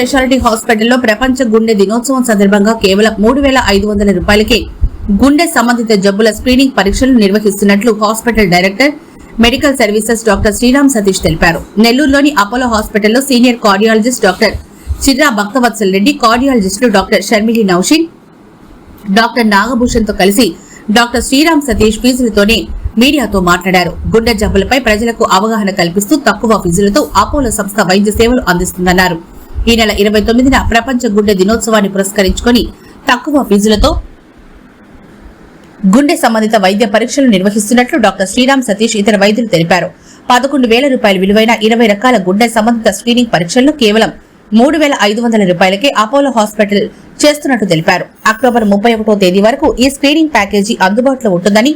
Speciality హాస్పిటల్లో ప్రపంచ గుండె దినోత్సవం సందర్భంగా కేవలం మూడు వేల ఐదు వందల రూపాయలకే గుండె సంబంధిత జబ్బుల స్క్రీనింగ్ పరీక్షలు నిర్వహిస్తున్నట్లు hospital director medical services doctor Shriram Satish తెలిపారు. నెల్లూరులోని అపోలో హాస్పిటల్లో senior cardiologist doctor Chirra Bhaktavatsal Reddy కార్డియాలజిస్టులు doctor Sharmili Naushin doctor నాగభూషణ్తో కలిసి డాక్టర్ శ్రీరామ్ సతీష్ ఫీజులతోనే మీడియాతో మాట్లాడారు. గుండె జబ్బులపై ప్రజలకు అవగాహన కల్పిస్తూ తక్కువ ఫీజులతో అపోలో సంస్థ వైద్య సేవలు అందిస్తుందన్నారు. ఈ నెల ఇరవై తొమ్మిదిన ప్రపంచ గుండె దినోత్సవాన్ని పురస్కరించుకొని తక్కువ ఫీజులతో గుండె సంబంధిత వైద్య పరీక్షలు నిర్వహిస్తున్నట్లు డాక్టర్ శ్రీరామ్ సతీష్ ఇతర వైద్యులు తెలిపారు. పదకొండు వేల రూపాయల విలువైన ఇరవై రకాల గుండె సంబంధిత స్క్రీనింగ్ పరీక్షలను కేవలం మూడు వేల ఐదు వందల రూపాయలకే అపోలో హాస్పిటల్ చేస్తున్నట్టు తెలిపారు. అక్టోబర్ ముప్పై ఒకటో తేదీ వరకు ఈ స్క్రీనింగ్ ప్యాకేజీ అందుబాటులో ఉంటుందని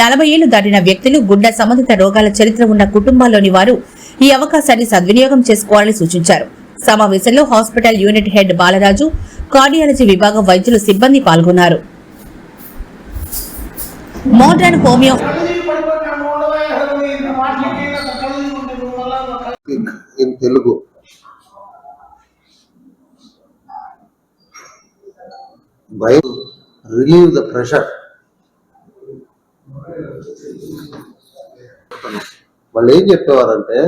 నలభై ఏళ్ళు దాటిన వ్యక్తులు గుండె సంబంధిత రోగాల చరిత్ర ఉన్న కుటుంబాల్లోని వారు ఈ అవకాశాన్ని సద్వినియోగం చేసుకోవాలని సూచించారు. సమావేశంలో hospital unit head Balaraju cardiology విభాగం వైద్యులు సిబ్బంది పాల్గొన్నారు. Modern homeo Telugu. Relieve the pressure. వాళ్ళు ఏం చెప్పేవారంటే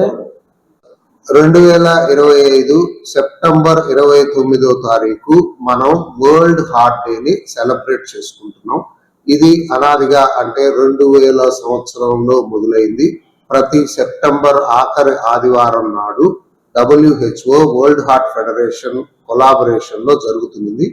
రెండు వేల ఇరవై ఐదు సెప్టెంబర్ ఇరవై తొమ్మిదో తారీఖు మనం వరల్డ్ హార్ట్ డేని సెలబ్రేట్ చేసుకుంటున్నాం. ఇది అనాదిగా అంటే రెండు వేల సంవత్సరంలో మొదలైంది. ప్రతి సెప్టెంబర్ ఆఖరి ఆదివారం నాడు డబ్ల్యూహెచ్ఓ వరల్డ్ హార్ట్ ఫెడరేషన్ కొలాబరేషన్లో జరుగుతుంది.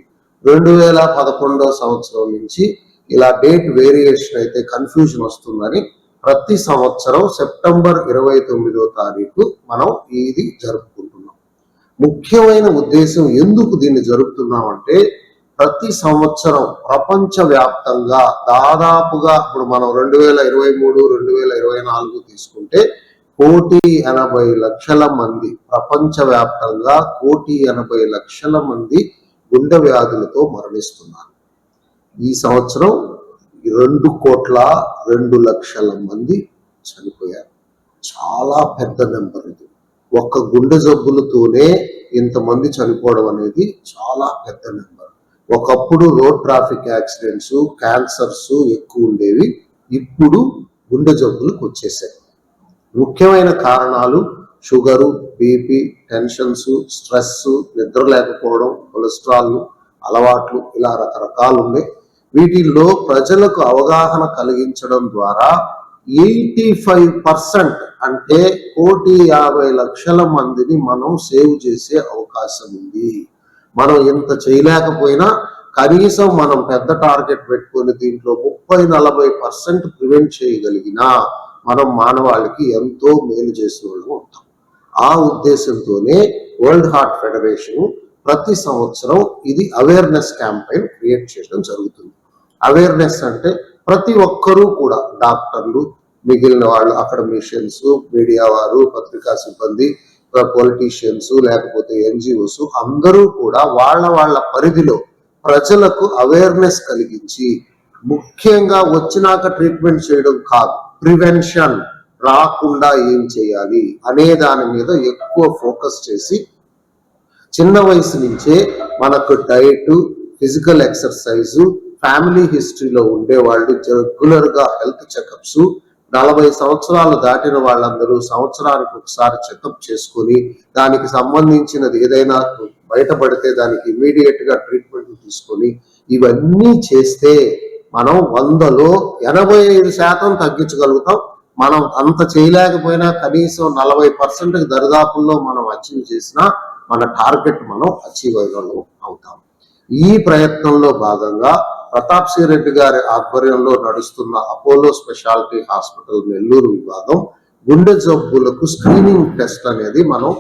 రెండు వేల పదకొండో సంవత్సరం నుంచి ఇలా డేట్ వేరియేషన్ అయితే కన్ఫ్యూజన్ వస్తుందని ప్రతి సంవత్సరం సెప్టెంబర్ ఇరవై తొమ్మిదో తారీఖు మనం ఇది జరుపుకుంటున్నాం. ముఖ్యమైన ఉద్దేశం ఎందుకు దీన్ని జరుపుతున్నామంటే ప్రతి సంవత్సరం ప్రపంచవ్యాప్తంగా దాదాపుగా ఇప్పుడు మనం రెండు వేల ఇరవై మూడు రెండు వేల ఇరవై నాలుగు తీసుకుంటే కోటి ఎనభై లక్షల మంది ప్రపంచవ్యాప్తంగా కోటి ఎనభై లక్షల మంది గుండె వ్యాధులతో మరణిస్తున్నారు. ఈ సంవత్సరం రెండు కోట్ల రెండు లక్షల మంది చనిపోయారు. చాలా పెద్ద నెంబర్ ఇది. ఒక్క గుండె జబ్బులతోనే ఇంతమంది చనిపోవడం అనేది చాలా పెద్ద నెంబర్ ఒకప్పుడు రోడ్ ట్రాఫిక్ యాక్సిడెంట్స్ క్యాన్సర్స్ ఎక్కువ ఉండేవి. ఇప్పుడు గుండె జబ్బులకు వచ్చేసాయి. ముఖ్యమైన కారణాలు షుగరు బీపీ టెన్షన్స్ స్ట్రెస్ నిద్ర లేకపోవడం కొలెస్ట్రాల్ అలవాట్లు ఇలా రకరకాలు ఉన్నాయి వీటిల్లో ప్రజలకు అవగాహన కలిగించడం ద్వారా ఎయిటీ ఫైవ్ పర్సెంట్ అంటే కోటి యాభై లక్షల మందిని మనం సేవ్ చేసే అవకాశం ఉంది. మనం ఇంత చేయలేకపోయినా కనీసం మనం పెద్ద టార్గెట్ పెట్టుకొని దీంట్లో ముప్పై నలభై పర్సెంట్ ప్రివెంట్ చేయగలిగినా మనం మానవాళికి ఎంతో మేలు చేసిన వాళ్ళు ఉంటాం. ఆ ఉద్దేశంతోనే వరల్డ్ హార్ట్ ఫెడరేషన్ ప్రతి సంవత్సరం ఇది అవేర్నెస్ క్యాంపెయిన్ క్రియేట్ చేయడం జరుగుతుంది. అవేర్నెస్ అంటే ప్రతి ఒక్కరూ కూడా డాక్టర్లు మిగిలిన వాళ్ళు అకాడమిషియన్స్ మీడియా వారు పత్రికా సిబ్బంది పొలిటీషియన్స్ లేకపోతే ఎన్జిఓస్ అందరూ కూడా వాళ్ళ వాళ్ళ పరిధిలో ప్రజలకు అవేర్నెస్ కలిగించి ముఖ్యంగా వచ్చినాక ట్రీట్మెంట్ చేయడం కాదు ప్రివెన్షన్ రాకుండా ఏం చేయాలి అనే దాని మీద ఎక్కువ ఫోకస్ చేసి చిన్న వయసు నుంచే మనకు డైట్ ఫిజికల్ ఎక్సర్సైజు ఫ్యామిలీ హిస్టరీలో ఉండేవాళ్ళు రెగ్యులర్గా హెల్త్ చెకప్స్ నలభై సంవత్సరాలు దాటిన వాళ్ళందరూ సంవత్సరానికి ఒకసారి చెకప్ చేసుకొని దానికి సంబంధించినది ఏదైనా బయటపడితే దానికి ఇమీడియట్గా ట్రీట్మెంట్ తీసుకొని ఇవన్నీ చేస్తే మనం వందలో ఎనభై ఐదు శాతం తగ్గించగలుగుతాం. మనం అంత చేయలేకపోయినా కనీసం నలభై పర్సెంట్ దరిదాపుల్లో మనం అచీవ్ చేసినా మన టార్గెట్ మనం అచీవ్ అయ్యగలం అవుతాం ఈ ప్రయత్నంలో భాగంగా ప్రతాప్ సింగ్ రెడ్డి గారి ఆధ్వర్యంలో నడుస్తున్న అపోలో స్పెషాలిటీ హాస్పిటల్ నెల్లూరు విభాగం గుండె జబ్బులకు స్క్రీనింగ్ టెస్ట్ అనేది మనం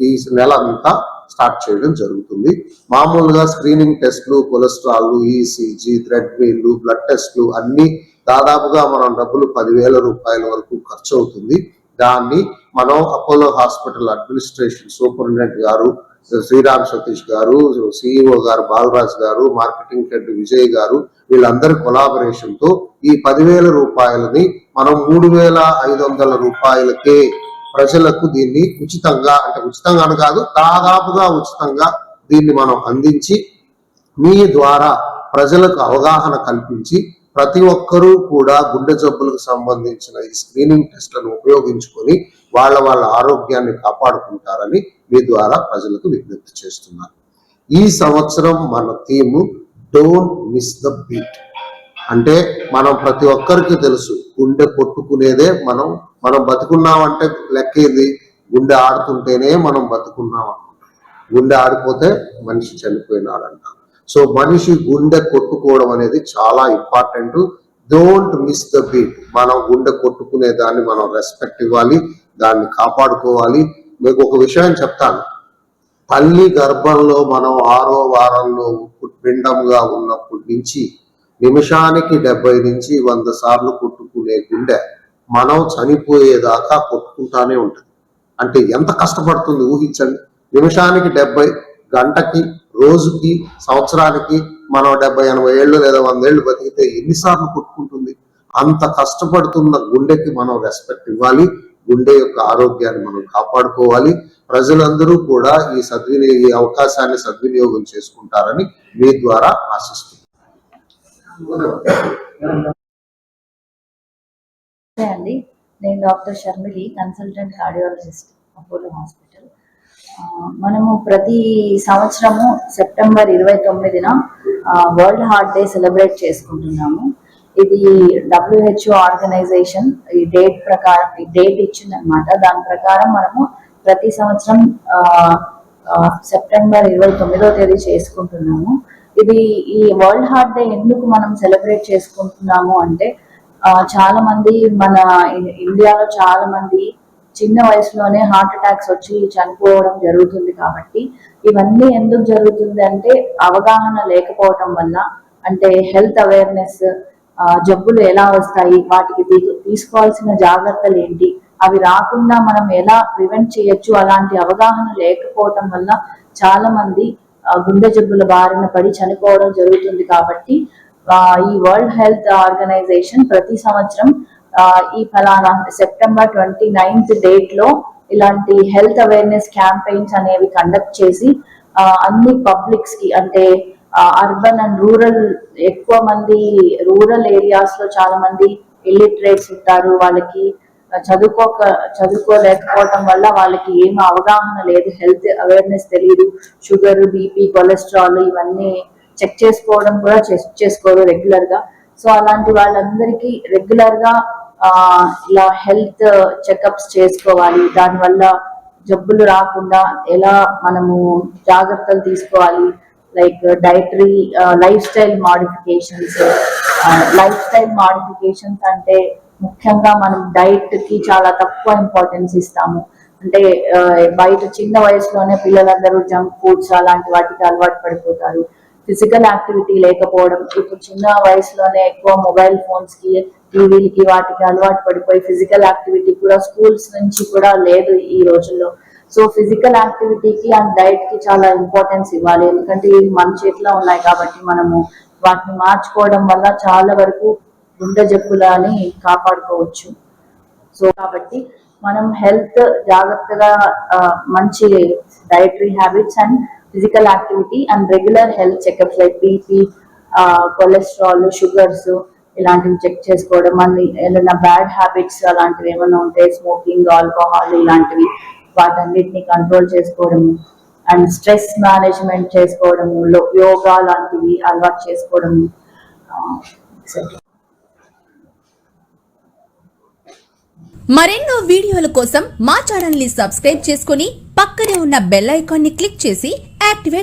ఈ నెల అంతా స్టార్ట్ చేయడం జరుగుతుంది. మామూలుగా స్క్రీనింగ్ టెస్ట్లు కొలెస్ట్రాల్ ఈసీజీ థ్రెడ్ వీళ్ళు బ్లడ్ టెస్ట్లు అన్ని దాదాపుగా మనం డబ్బులు పదివేల రూపాయల వరకు ఖర్చు అవుతుంది దాన్ని మనం అపోలో హాస్పిటల్ అడ్మినిస్ట్రేషన్ సూపరింటెండెంట్ గారు శ్రీరామ్ సతీష్ గారు సిఇఓ గారు బాలరాజ్ గారు మార్కెటింగ్ హెడ్ విజయ్ గారు వీళ్ళందరి కొలాబరేషన్తో ఈ పదివేల రూపాయలని మనం మూడు వేల ఐదు వందల రూపాయలకే ప్రజలకు దీన్ని ఉచితంగా అంటే ఉచితంగా అని కాదు దాదాపుగా ఉచితంగా దీన్ని మనం అందించి మీ ద్వారా ప్రజలకు అవగాహన కల్పించి ప్రతి ఒక్కరూ కూడా గుండె జబ్బులకు సంబంధించిన ఈ స్క్రీనింగ్ టెస్ట్లను ఉపయోగించుకొని వాళ్ళ వాళ్ళ ఆరోగ్యాన్ని కాపాడుకుంటారని మీ ద్వారా ప్రజలకు విజ్ఞప్తి చేస్తున్నాను. ఈ సంవత్సరం మన theme don't miss the beat అంటే మనం ప్రతి ఒక్కరికి తెలుసు గుండె కొట్టుకునేదే మనం మనం బతుకున్నామంటే లెక్కేది గుండె ఆడుతుంటేనే మనం బతుకున్నాం గుండె ఆడిపోతే మనిషి చనిపోయినాడంట. సో మనిషి గుండె కొట్టుకోవడం అనేది చాలా important. Don't miss the beat. మనం గుండె కొట్టుకునే దాన్ని మనం రెస్పెక్ట్ ఇవ్వాలి దాన్ని కాపాడుకోవాలి. మీకు ఒక విషయం చెప్తాను. తల్లి గర్భంలో మనం ఆరో వారంలో పిండంగా ఉన్నప్పటి నుంచి నిమిషానికి డెబ్బై నుంచి వంద సార్లు కొట్టుకునే గుండె మనం చనిపోయేదాకా కొట్టుకుంటానే ఉంటుంది. అంటే ఎంత కష్టపడుతుంది ఊహించండి. నిమిషానికి డెబ్బై గంటకి రోజుకి సంవత్సరానికి మనం డెబ్బై ఎనభై ఏళ్ళు లేదా వంద ఏళ్ళు బతికితే ఎన్నిసార్లు కొట్టుకుంటుంది. అంత కష్టపడుతున్న గుండెకి మనం రెస్పెక్ట్ ఇవ్వాలి. గుండె యొక్క ఆరోగ్యాన్ని మనం కాపాడుకోవాలి. ప్రజలందరూ కూడా ఈ సద్వినియోగ ఈ అవకాశాన్ని సద్వినియోగం చేసుకుంటారని మీ ద్వారా ఆశిస్తున్నాను. అండి నేను doctor Sharmili consultant cardiologist Apollo hospital. మనము ప్రతి సంవత్సరము సెప్టెంబర్ ఇరవై తొమ్మిదిన వరల్డ్ హార్ట్ డే సెలబ్రేట్ చేసుకుంటున్నాము. ఇది డబ్ల్యూహెచ్ఓ ఆర్గనైజేషన్ ఈ డేట్ ప్రకారం ఈ డేట్ ఇచ్చిందనమాట దాని ప్రకారం మనము ప్రతి సంవత్సరం సెప్టెంబర్ ఇరవై తొమ్మిదో తేదీ చేసుకుంటున్నాము. ఇది ఈ వరల్డ్ హార్ట్ డే ఎందుకు మనం సెలబ్రేట్ చేసుకుంటున్నాము అంటే చాలా మంది మన ఇండియాలో చాలా మంది చిన్న వయసులోనే హార్ట్ అటాక్స్ వచ్చి చనిపోవడం జరుగుతుంది కాబట్టి ఇవన్నీ ఎందుకు జరుగుతుంది అంటే అవగాహన లేకపోవటం వల్ల అంటే హెల్త్ అవేర్నెస్ జబ్బులు ఎలా వస్తాయి వాటికి తీసుకోవాల్సిన జాగ్రత్తలు ఏంటి అవి రాకుండా మనం ఎలా ప్రివెంట్ చేయొచ్చు అలాంటి అవగాహన లేకపోవటం వల్ల చాలా మంది గుండె జబ్బుల బారిన పడి చనిపోవడం జరుగుతుంది కాబట్టి ఈ వరల్డ్ హెల్త్ ఆర్గనైజేషన్ ప్రతి సంవత్సరం ఈ ఫలానా సెప్టెంబర్ ట్వంటీ నైన్త్ డేట్లో ఇలాంటి హెల్త్ అవేర్నెస్ క్యాంపెయిన్స్ అనేవి కండక్ట్ చేసి అన్ని పబ్లిక్స్కి అంటే అర్బన్ అండ్ రూరల్ ఎక్కువ మంది రూరల్ ఏరియాస్లో చాలా మంది ఇల్లిటరేట్స్ ఉంటారు. వాళ్ళకి చదువుకోక చదువుకోలేకపోవటం వల్ల వాళ్ళకి ఏం అవగాహన లేదు. హెల్త్ అవేర్నెస్ తెలియదు షుగర్ బీపీ కొలెస్ట్రాల్ ఇవన్నీ చెక్ చేసుకోవడం కూడా చెక్ చేసుకోరు రెగ్యులర్గా. సో అలాంటి వాళ్ళందరికీ రెగ్యులర్గా ఇలా హెల్త్ చెకప్స్ చేసుకోవాలి. దానివల్ల జబ్బులు రాకుండా ఎలా మనము జాగ్రత్తలు తీసుకోవాలి. Like dietary lifestyle modifications lifestyle modifications అంటే ముఖ్యంగా మనం డైట్కి చాలా తక్కువ ఇంపార్టెన్స్ ఇస్తాము. అంటే బయట చిన్న వయసులోనే పిల్లలందరూ జంక్ ఫుడ్స్ అలాంటి వాటికి అలవాటు పడిపోతారు. ఫిజికల్ యాక్టివిటీ లేకపోవడం ఇప్పుడు చిన్న వయసులోనే ఎక్కువ మొబైల్ ఫోన్స్కి టీవీలకి వాటికి అలవాటు పడిపోయి ఫిజికల్ యాక్టివిటీ కూడా స్కూల్స్ నుంచి కూడా లేదు ఈ రోజుల్లో. సో ఫిజికల్ యాక్టివిటీకి అండ్ డైట్కి చాలా ఇంపార్టెన్స్ ఇవ్వాలి. ఎందుకంటే ఇవి మన చేతిలో ఉన్నాయి కాబట్టి మనము వాటిని మార్చుకోవడం వల్ల చాలా వరకు గుండె జబ్బులని కాపాడుకోవచ్చు. సో కాబట్టి మనం హెల్త్ జాగ్రత్తగా మంచి dietary habits and physical activity and regular health checkups like BP cholesterol sugars ఇలాంటివి చెక్ చేసుకోవడం ఏదైనా బ్యాడ్ హ్యాబిట్స్ అలాంటివి ఏమైనా ఉంటే స్మోకింగ్ ఆల్కహాల్ ఇలాంటివి వాటన్నిటిని కంట్రోల్ చేసుకోవడము అండ్ స్ట్రెస్ మేనేజ్మెంట్ చేసుకోవడము యోగా లాంటివి అలవాటు చేసుకోవడము మరెన్నో వీడియోల కోసం మా ఛానల్ని సబ్స్క్రైబ్ చేసుకుని పక్కనే ఉన్న బెల్ ఐకాన్ని క్లిక్ చేసి యాక్టివేట్